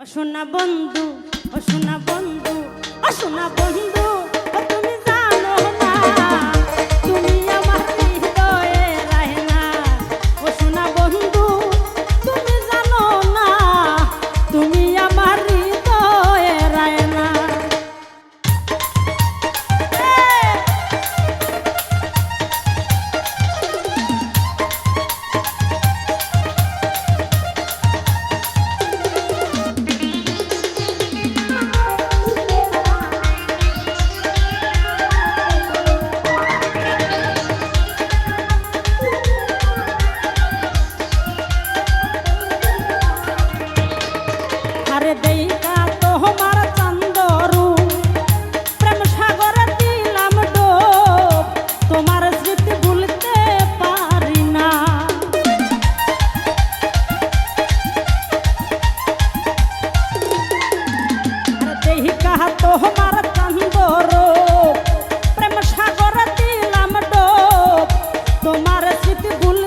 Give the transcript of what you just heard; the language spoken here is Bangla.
অসোনা বন্ধু অসোনা বন্ধু অসোনা বন্ধু। তোমার কান্দর স্মৃতি ভুল